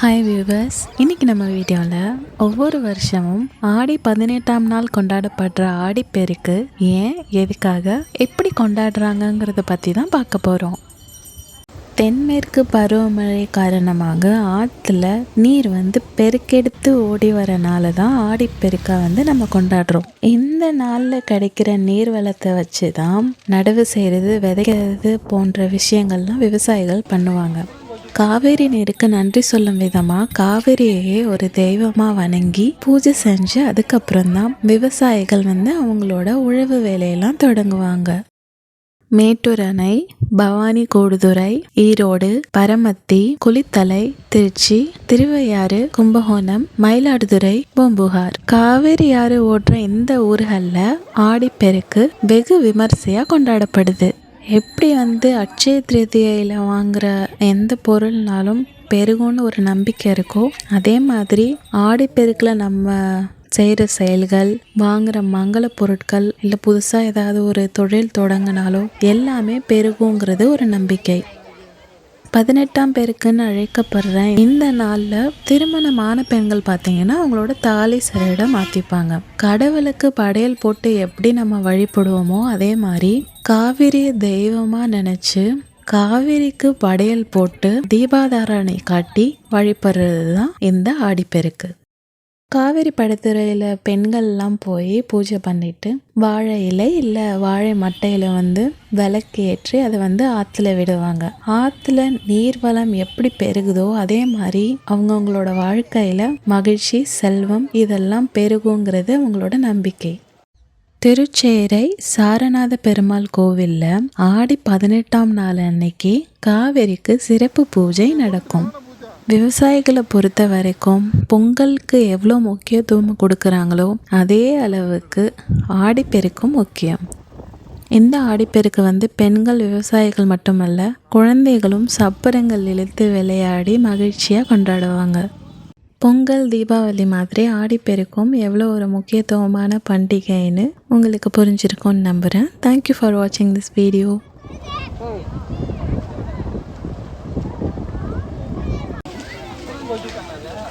Hi viewers இன்னைக்கு நம்ம வீடியோவில் ஒவ்வொரு வருஷமும் ஆடி பதினெட்டாம் நாள் கொண்டாடப்படுற ஆடிப்பெருக்கு ஏன் எதுக்காக எப்படி கொண்டாடுறாங்கங்கிறத பற்றி தான் பார்க்க போகிறோம் தென்மேற்கு பருவமழை காரணமாக ஆற்றுல நீர் வந்து பெருக்கெடுத்து ஓடி வரனால தான் ஆடிப்பெருக்காக வந்து நம்ம கொண்டாடுறோம். இந்த நாளில் கிடைக்கிற நீர் வளத்தை வச்சு தான் நடவு செய்கிறது விதைக்கிறது போன்ற விஷயங்கள்லாம் விவசாயிகள் பண்ணுவாங்க. காவேரி நீருக்கு நன்றி சொல்லும் விதமாக காவேரியையே ஒரு தெய்வமாக வணங்கி பூஜை செஞ்சு அதுக்கப்புறம் தான் விவசாயிகள் வந்து அவங்களோட உழவு வேலையெல்லாம் தொடங்குவாங்க. மேட்டூர் அணை பவானி கூடுதுறை ஈரோடு பரமத்தி குளித்தலை திருச்சி திருவையாறு கும்பகோணம் மயிலாடுதுறை பூம்புகார். காவேரி ஆறு ஓடுற இந்த ஊர்களில் ஆடிப்பெருக்கு வெகு விமர்சையாக கொண்டாடப்படுது. எப்படி வந்து அட்சய திருதியில் வாங்குகிற எந்த பொருள்னாலும் பெருகும்னு ஒரு நம்பிக்கை இருக்கோ அதே மாதிரி ஆடிப்பெருக்கில் நம்ம செய்கிற செயல்கள் வாங்குகிற மங்கள பொருட்கள் இல்லை புதுசாக ஏதாவது ஒரு தொழில் தொடங்கினாலோ எல்லாமே பெருகுங்கிறது ஒரு நம்பிக்கை. பதினெட்டாம் பேருக்குன்னு அழைக்கப்படுற இந்த நாளில் திருமணமான பெண்கள் பார்த்தீங்கன்னா அவங்களோட தாலி சிறையிட மாற்றிப்பாங்க கடவுளுக்கு படையல் போட்டு எப்படி நம்ம வழிபடுவோமோ அதே மாதிரி காவிரியை தெய்வமாக நினச்சி காவிரிக்கு படையல் போட்டு தீபாதாரணை காட்டி வழிபடுறது தான் இந்த ஆடிப்பெருக்கு. காவேரி படுத்துறையில் பெண்கள்லாம் போய் பூஜை பண்ணிட்டு வாழை இலை இல்லை வாழை மட்டையில் வந்து விளக்கு ஏற்றி அதை வந்து ஆற்றுல விடுவாங்க. ஆற்றுல நீர்வளம் எப்படி பெருகுதோ அதே மாதிரி அவங்கவுங்களோட வாழ்க்கையில் மகிழ்ச்சி செல்வம் இதெல்லாம் பெருகுங்கிறது அவங்களோட நம்பிக்கை. திருச்சேரை சாரநாத பெருமாள் கோவிலில் ஆடி பதினெட்டாம் நாள் அன்னைக்கு காவேரிக்கு சிறப்பு பூஜை நடக்கும். விவசாயிகளை பொறுத்த வரைக்கும் பொங்கலுக்கு எவ்வளோ முக்கியத்துவம் கொடுக்குறாங்களோ அதே அளவுக்கு ஆடிப்பெருக்கும் முக்கியம். இந்த ஆடிப்பெருக்கு வந்து பெண்கள் விவசாயிகள் மட்டுமல்ல குழந்தைகளும் சப்பரங்கள் இழுத்து விளையாடி மகிழ்ச்சியாக கொண்டாடுவாங்க. பொங்கல் தீபாவளி மாதிரி ஆடிப்பெருக்கும் எவ்வளோ ஒரு முக்கியத்துவமான பண்டிகைன்னு உங்களுக்கு புரிஞ்சிருக்கும்னு நம்புகிறேன் தேங்க்யூ ஃபார் வாட்சிங் திஸ் வீடியோ 我就不来了